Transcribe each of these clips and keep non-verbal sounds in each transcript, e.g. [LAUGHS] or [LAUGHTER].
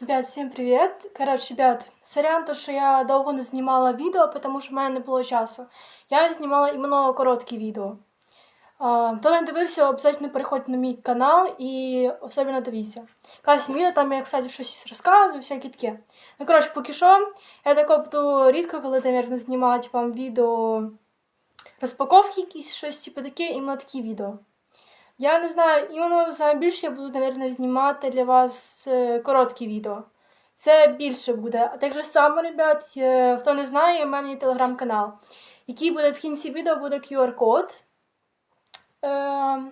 Ребят, всім привіт! Коротше, ребят, сорян, то, що я довго не знімала відео, тому що в мене не було часу. Я знімала іменно короткі відео. Хто не дивився, обов'язково переходьте на мій канал і особливо дивіться. Класні відео, там я, кстати, щось розказую, всякі таке. Ну, коротше, поки що, я тако буду рідко, коли, наверное, знімати вам відео розпаковки якісь, щось типу таке, іменно такі відео. Я не знаю, іменно найбільше я буду, мабуть, знімати для вас е, короткі відео. Це більше буде. А так же само, ребят, е, хто не знає, у мене є телеграм-канал, який буде в кінці відео буде QR-код. Е,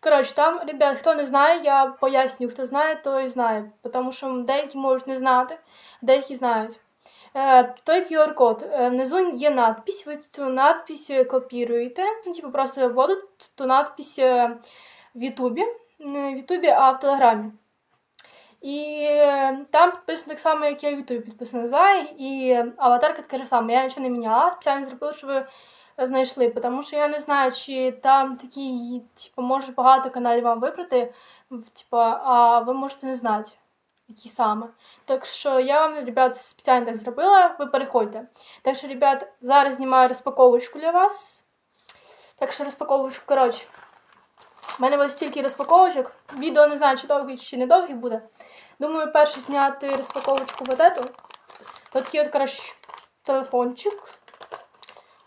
коротше, там, ребят, хто не знає, я поясню, хто знає, той знає. Тому що деякі можуть не знати, а деякі знають. Е, той QR-код. Е, внизу є надпись, ви цю надпись копіруєте, ну, типу просто вводите ту надпись е, в Ютубі, не в Ютубі, а в Телеграмі. І е, там підписано так само, як я в Ютубі підписано Зай, і аватарка така ж сама. Я нічого не міняла, спеціально зробила, щоб ви знайшли, тому що я не знаю, чи там такі, типу, може багато каналів вам вибрати, типу, а ви можете не знати які саме. Так що я вам, ребят, спеціально так зробила, ви переходьте. Так що, ребят, зараз знімаю розпаковочку для вас. Так що розпаковочку, коротше. У мене ось стільки розпаковочок. Відео не знаю, чи довгий, чи не довгий буде. Думаю, перше зняти розпаковочку вот эту. Ось такий от, коротше, телефончик.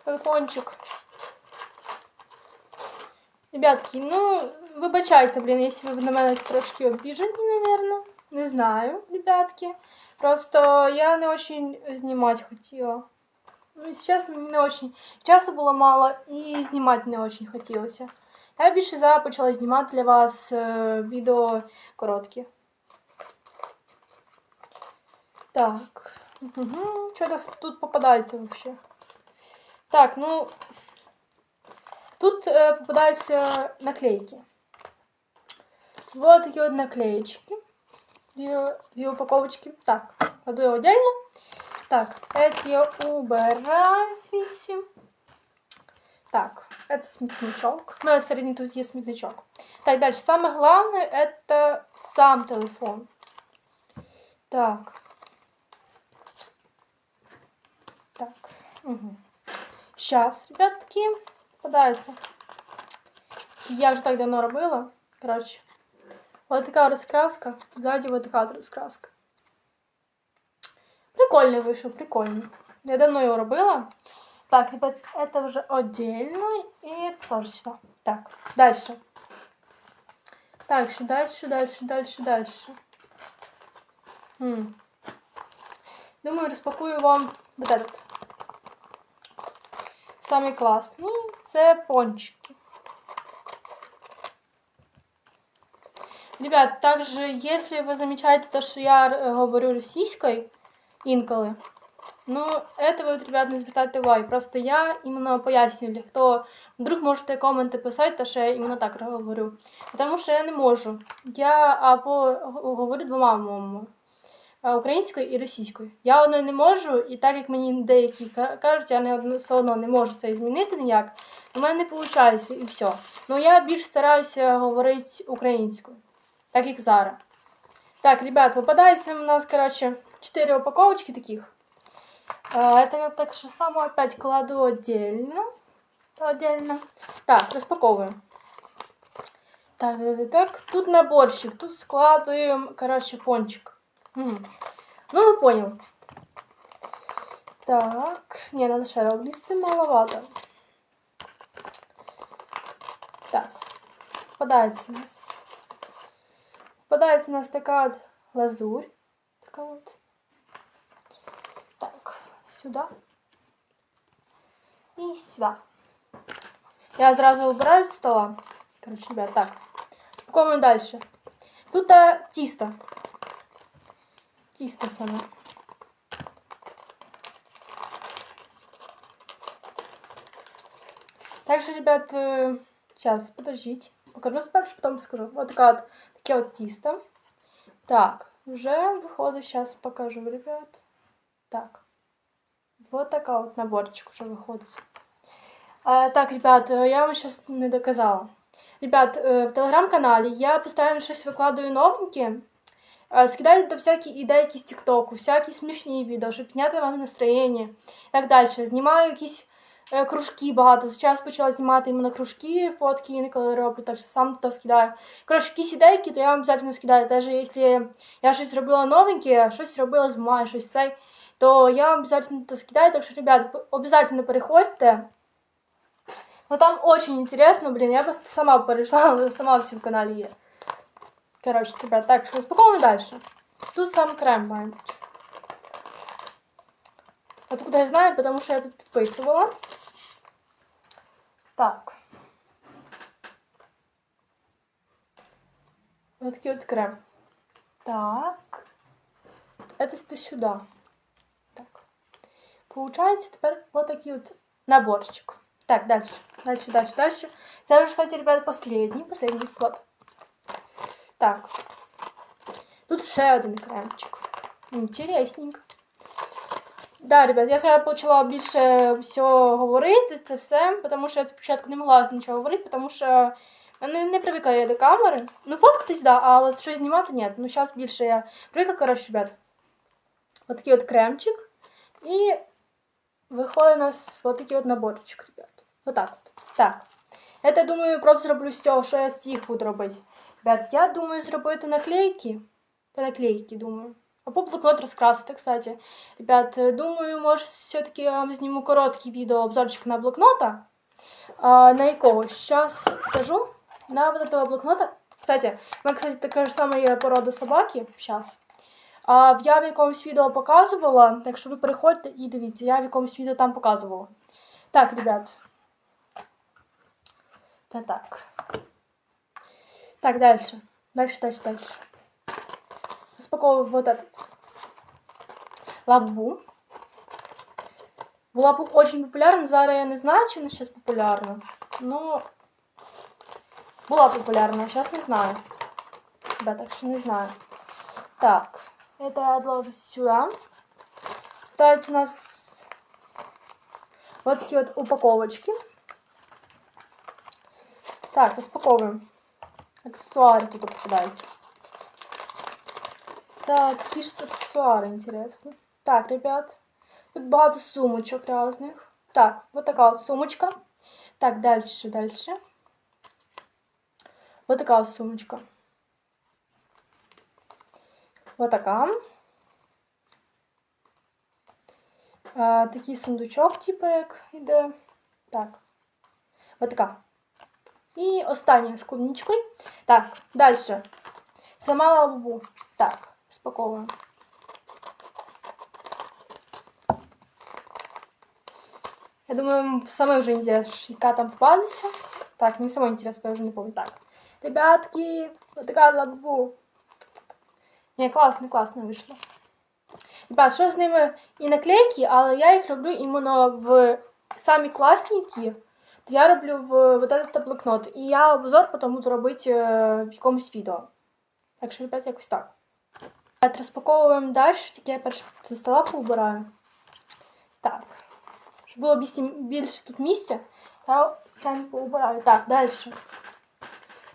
Телефончик. Ребятки, ну, вибачайте, блін, якщо ви на мене трошки обіжені, наверное. Не знаю, ребятки. Просто я не очень знімати хотіла. Ну, сейчас не очень. Часу було мало і знімати не очень хотілося. Я більше зараз почала знімати для вас е, відео короткі. Так. Угу. Що тут попадається вообще? Так, ну. Тут е, попадаються наклейки. Вот такі от наклеечки две, две упаковочки. Так, кладу его отдельно. Так, это я убираю звідси. Так, это смітничок. У мене середній тут є смітничок. Так, далі. Саме головне это сам телефон. Так. Так. Угу. Сейчас, ребятки, попадается. Я вже так давно робила. Коротше. Вот такая раскраска. Сзади вот такая вот раскраска. Прикольный вышел, прикольный. Я давно его робила. Так, ребят, это уже отдельно. И тоже сюда. Так, дальше. Дальше, дальше, дальше, дальше, дальше. Хм. Думаю, распакую вам вот этот. Самый классный. Це пончики. Ребят, также, если вы замечаете то, что я э, говорю російською інколи, ну, это ви, ребят, не звертайте уваги. Просто я іменно пояснюю, для хто вдруг можете коменти писати, то що я іменно так говорю. Тому що я не можу. Я або говорю двома мовами. Українською і російською. Я одною не можу, і так як мені деякі кажуть, я не все одно не можу це змінити ніяк. У мене не виходить і все. Ну я більш стараюся говорити українською Так як зараз. Так, ребят, попадается у нас, короче, 4 упаковочки таких. Это я так же само опять кладу отдельно. Отдельно. Так, распаковываем. Так, так, так. Тут наборчик. Тут складываем, короче, пончик. Угу. Ну, вы понял. Так. Не, надо ще облізти маловато. Так. Попадается у нас. Попадається у нас така от лазурь. Така от. Так, сюди. І сюди. Я зразу убираю з стола. Короче, ребят, так. Спокойно дальше. Тут а, тісто. Тісто саме. Также, ребят, сейчас, подождите. Покажу спершу, потім скажу. Вот така от таке от тісто. Так, вже виходить, зараз покажу, ребят. Так. Вот така от наборчик вже виходить. А, так, ребят, я вам сейчас не доказала. Ребят, в телеграм-каналі я постійно щось викладаю новеньке. Е, Скидайте до всякі ідейки з Тіктоку, всякі смішні відео, щоб підняти вам настроєння і так далі. Знімаю якісь е, кружки багато. Зараз почала знімати іменно кружки, фотки інколи роблю, так що сам туди скидаю. Коротше, якісь ідейки, то я вам обов'язково скидаю. Навіть якщо я щось робила новеньке, щось робила з маю, щось цей, то я вам обов'язково туди скидаю. Так що, ребят, обов'язково переходьте. Ну там очень интересно, блин, я бы сама перейшла, але [LAUGHS] сама всі в каналі є. Короче, ребят, так, що розпаковуємо дальше. Тут сам крем має бути. Откуда я знаю, потому що я тут підписувала. Так. Вот такой вот крем. Так. Это сюда. Так. Получается теперь вот такой вот наборчик. Так, дальше. Дальше, дальше, дальше. Это уже, кстати, ребят, последний. Последний вот. Так. Тут ще один кремчик. Інтересненько. Да, ребят, я зараз почала більше всього говорити, це все, тому що я спочатку не могла нічого говорити, тому що не, не привикла я до камери. Ну, фоткатись, да, а от щось знімати ні. Ну, зараз більше я привикла, коротше, ребят. От такий от кремчик. І виходить у нас от такий от наборчик, ребят. Вот так от. Так. Это, думаю, просто зроблю з цього, що я з цих буду робити. Ребят, я думаю зробити наклейки. Та наклейки, думаю. Або блокнот розкрасити, кстати. Ребят, е, думаю, може, все-таки я вам зніму короткий відео обзорчик на блокнота. А, на якого? Сейчас покажу. На вот этого блокнота. Кстати, у мене, кстати, така ж сама є порода собаки. Сейчас. А, я в якомусь відео показувала, так що ви переходьте і дивіться, я в якомусь відео там показувала. Так, ребят. Та так. Так, дальше. Дальше, дальше, дальше. Распаковываю вот этот. Лабу. Б очень популярна, зараз я не знаю, чи вона зараз популярна. Ну, була популярна, а зараз не знаю. Да, так що не знаю. Так, это я отложу сюда. Пытается у нас вот такие вот упаковочки. Так, распаковываем. Аксессуары тут попадаются. Так, какие же тут аксессуары, интересно. Так, ребят. Тут багато сумочок разных. Так, вот такая вот сумочка. Так, дальше, дальше. Вот такая вот сумочка. Вот такая. А, такий сундучок, типу, як іде. Так. Вот така. І остання з клубничкою. Так, далі. Сама лабубу. Так, спаковуємо. Я думаю, самой уже интересно, яка там попалася. Так, мне самой интересно, я уже не помню. Так. Ребятки, вот такая лабубу. Не, класно, класно вийшло. Ребят, що з ними і наклейки, але я їх роблю іменно в самі класненькі. То я роблю в вот этот блокнот. І я обзор потім буду робити е, в якомусь відео. Так що, ребят, якось так. Так, розпаковуємо далі, тільки я перше зі стола поубираю. Так. Щоб було більше, більше тут місця, я прям поубираю. Так, далі.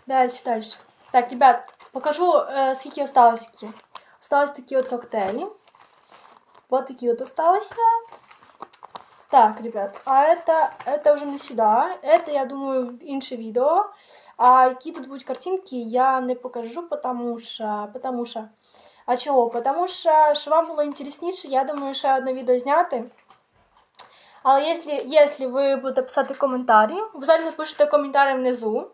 Далі, далі. Так, ребят, покажу, е, скільки осталось. Скільки. Осталось такі от коктейлі. Вот такие вот осталось. Так, ребят, а это, это уже не сюда. Это, я думаю, в інше відео. А які тут будуть картинки, я не покажу, потому що, потому що, а чого? Потому що, що вам було інтересніше, я думаю, ще одне відео зняти. Але якщо, якщо ви будете писати коментарі, обов'язково пишете коментарі внизу.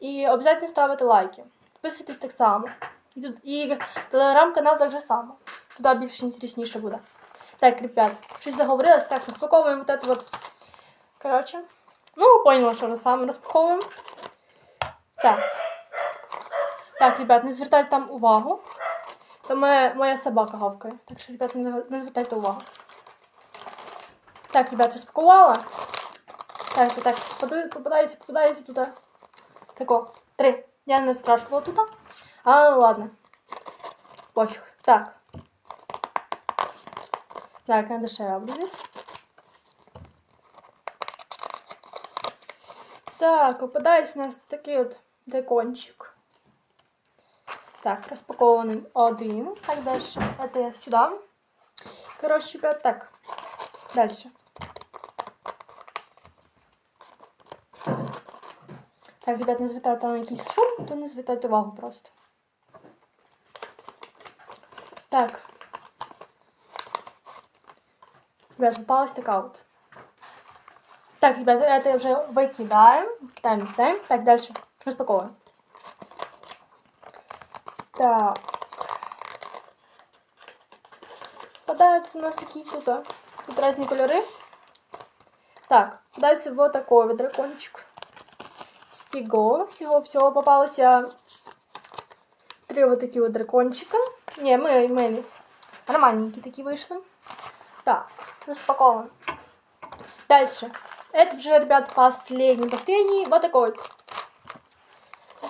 І обов'язково ставите лайки. Підписуйтесь так само. І, тут, і телеграм-канал так же само. Туди більш інтересніше буде. Так, ребят, щось заговорилось. Так, розпаковуємо вот это вот. Короче. Ну, поняла, що ми саме розпаковуємо. Так. Так, ребят, не звертайте там увагу. Там моя, моя собака гавкає. Так що, ребят, не, не звертайте увагу. Так, ребят, розпакувала. Так, так, так. Попадається, попадається туди. Тако, три. Я не скрашувала тут. Але ладно. Пофіг. Так. Так, надо ще обрізати. Так, попадається у нас такий от декончик. Так, распакованный один. Так, дальше. Это я сюда. Короче, ребят, так. Дальше. Так, ребят, не звертайте там якийсь шум, то не звертайте увагу просто. Так. Ребят, попалась такая вот. Так, ребят, это уже выкидаем. Кидаем, кидаем. Так, дальше. Распаковываем. Так. Попадаются у нас такие тут, а, тут разные кольоры. Так, попадается вот такой вот дракончик. Всего, всего, всего попалось три вот такие вот дракончика. Не, мы, мы нормальненькие такие вышли. Так, распаковываем. Дальше. Это уже, ребят, последний, последний. Вот такой вот.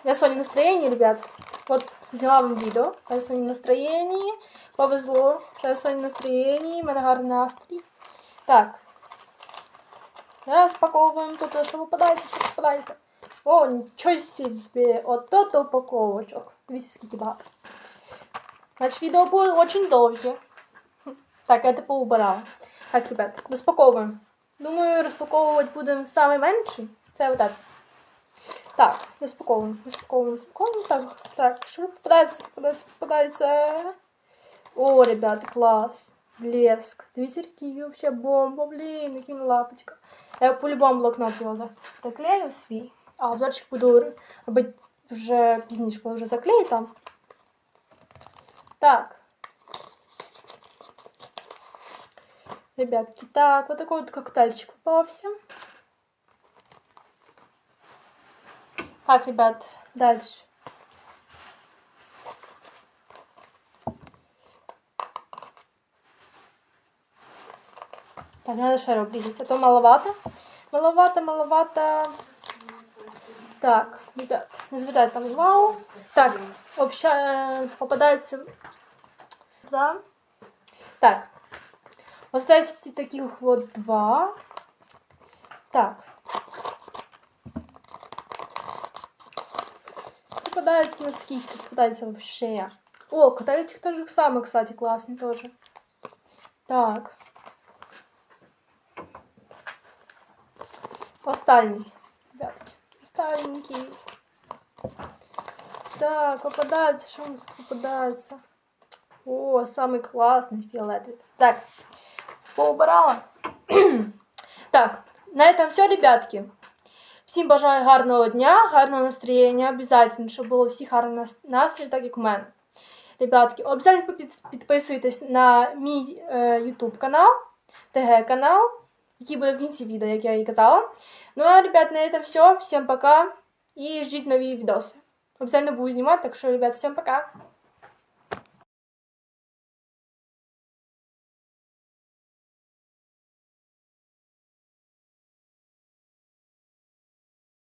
Я сегодня настроение, ребят. Вот взяла вам видео. Я сегодня настроение. Повезло. Я сегодня настроение. У мене гарний настрій. Так. Розпаковуємо тут, що попадається, що попадається. О, нічого собі. От то упаковочок. Дивіться, скільки багато. Значить, відео буде дуже довге. Так, я типу убирала. Так, ребят, розпаковуємо. Думаю, розпаковувати будемо саме менший. Це вот так. Так, розпаковуємо, розпаковуємо, розпаковуємо. Так, так, що попадається, попадається, попадається. О, ребята, класс. Блеск. Дивіться, який вообще бомба, блін, який лапочка. Я по-любому блокнот його заклею свій. А обзорчик буду робити вже пізніше, коли вже заклею там. Так. Ребятки, так, вот такой вот коктейльчик попался. Так, ребят, дальше. Так, надо шару обрезать, а то маловато. Маловато, маловато. Так, ребят, не звертайте там вау. Так, обща... попадается... Да. Так, Оставьте таких вот два. Так. Попадаются носки, попадаются вообще. О, этих тоже самый, кстати, классный тоже. Так. Остальный, ребятки. Остальненький. Так, попадается, что у нас попадается? О, самый классный фиолетовый. Так, поубирала. [CLEARS THROAT] так, на этом все, ребятки. Всім бажаю гарного дня, гарного настроєння. Обязательно, щоб було всі гарний настрій, так як у мене. Ребятки, обов'язково підписуйтесь на мій е, YouTube канал, ТГ канал, який буде в кінці відео, як я і казала. Ну а, ребят, на этом все. Всім пока. І ждіть нові відоси. Обязательно буду знімати, так що, ребят, всім пока.